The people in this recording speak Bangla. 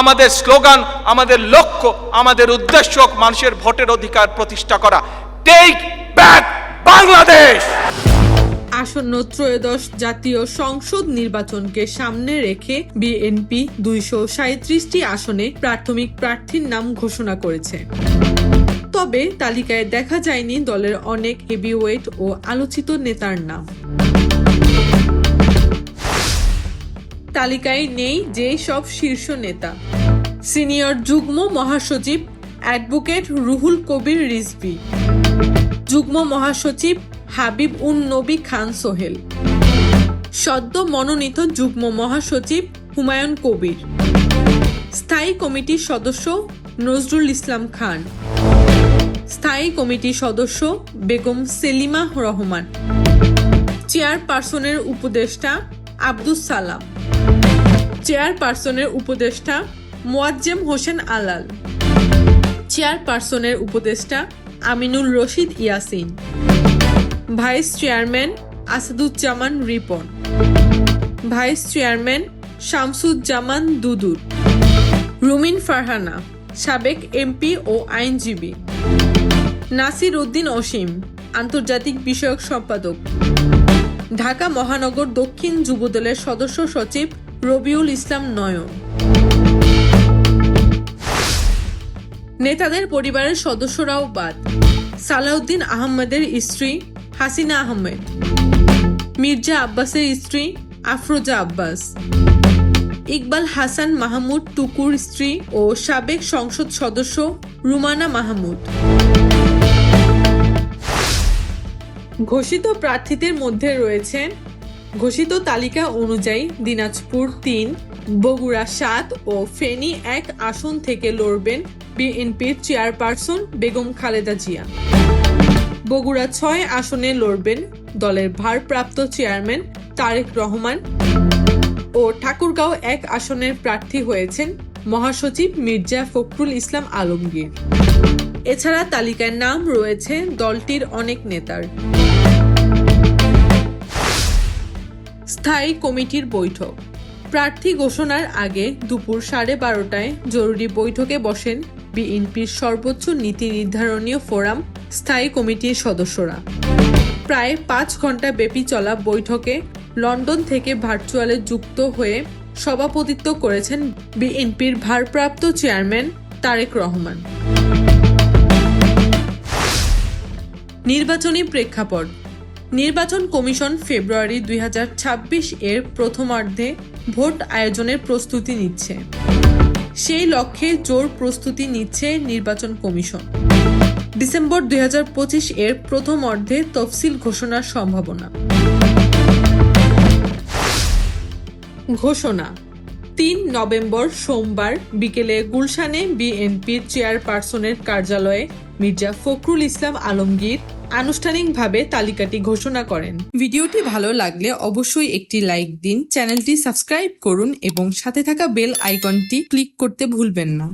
আমাদের স্লোগান, আমাদের লক্ষ্য, আমাদের উদ্দেশ্য মানুষের ভোটের অধিকার প্রতিষ্ঠা করা। টেক ব্যাক বাংলাদেশ আসন্ন ত্রয়োদশ জাতীয় সংসদ নির্বাচনকে সামনে রেখে বিএনপি দুইশো সাঁত্রিশটি আসনে প্রাথমিক প্রার্থীর নাম ঘোষণা করেছে। তবে তালিকায় দেখা যায়নি দলের অনেক হেভিওয়েট ও আলোচিত নেতার নাম। তালিকায় নেই যে সব শীর্ষ নেতা। সিনিয়র যুগ্ম মহাসচিব অ্যাডভোকেট রুহুল কবির রিজভী। যুগ্ম মহাসচিব হাবিব উন নবী খান সোহেল। সদ্য মনোনীত যুগ্ম মহাসচিব হুমায়ুন কবির। স্থায়ী কমিটির সদস্য নজরুল ইসলাম খান। স্থায়ী কমিটির সদস্য বেগম সেলিমা রহমান। চেয়ারপারসনের উপদেষ্টা আব্দুস সালাম। চেয়ারপারসনের উপদেষ্টা মোয়াজ্জেম হোসেন আলাল। চেয়ারপারসনের উপদেষ্টা Aminul Rashid Yasin. Vice chairman Asaduzzaman Ripon. Vice chairman Shamsuzzaman দুদুর। Rumin Farhana, সাবেক এমপি ও আইনজীবী। নাসির উদ্দিন অসীম, আন্তর্জাতিক বিষয়ক সম্পাদক। ঢাকা মহানগর দক্ষিণ যুবদলের সদস্য সচিব রবিউল ইসলাম নয়ন। নেতাদের পরিবারের সদস্যরাও বাদ। সালাউদ্দিন আহমেদের স্ত্রী হাসিনা আহমেদ। মির্জা আব্বাসের স্ত্রী আফরোজা আব্বাস। ইকবাল হাসান মাহমুদ টুকুর স্ত্রী ও সাবেক সংসদ সদস্য রুমানা মাহমুদ। ঘোষিত প্রার্থীদের মধ্যে রয়েছেন ঘোষিত তালিকা অনুযায়ী দিনাজপুর তিন, বগুড়া সাত ও ফেনী এক আসন থেকে লড়বেন বিএনপির চেয়ারপারসন বেগম খালেদা জিয়া। বগুড়া ছয় আসনে লড়বেন দলের ভারপ্রাপ্ত চেয়ারম্যান তারেক রহমান ও ঠাকুরগাঁও এক আসনের প্রার্থী হয়েছেন মহাসচিব মির্জা ফখরুল ইসলাম আলমগীর। এছাড়া তালিকায় নাম রয়েছে দলটির অনেক নেতার। স্থায়ী কমিটির বৈঠক। প্রার্থী ঘোষণার আগে দুপুর সাড়ে বারোটায় জরুরি বৈঠকে বসেন বিএনপির সর্বোচ্চ নীতি নির্ধারণীয় ফোরাম স্থায়ী কমিটির সদস্যরা। প্রায় পাঁচ ঘণ্টা ব্যাপী চলা বৈঠকে লন্ডন থেকে ভার্চুয়ালে যুক্ত হয়ে সভাপতিত্ব করেছেন বিএনপির ভারপ্রাপ্ত চেয়ারম্যান তারেক রহমান। নির্বাচনী প্রেক্ষাপট নির্বাচন কমিশন ফেব্রুয়ারি দুই হাজার ছাব্বিশ এর প্রথমার্ধে ভোট আয়োজনের প্রস্তুতি নিচ্ছে। সেই লক্ষ্যে জোর প্রস্তুতি নিচ্ছে নির্বাচন কমিশন। ডিসেম্বর দুই হাজার পঁচিশ এর প্রথম অর্ধে তফসিল ঘোষণার সম্ভাবনা। ঘোষণা, তিন নভেম্বর সোমবার বিকেলে গুলশানে বিএনপির চেয়ারপারসনের কার্যালয়ে মির্জা ফখরুল ইসলাম আলমগীর আনুষ্ঠানিকভাবে তালিকাটি ঘোষণা করেন। ভিডিওটি ভালো লাগলে অবশ্যই একটি লাইক দিন, চ্যানেলটি সাবস্ক্রাইব করুন এবং সাথে থাকা বেল আইকনটি ক্লিক করতে ভুলবেন না।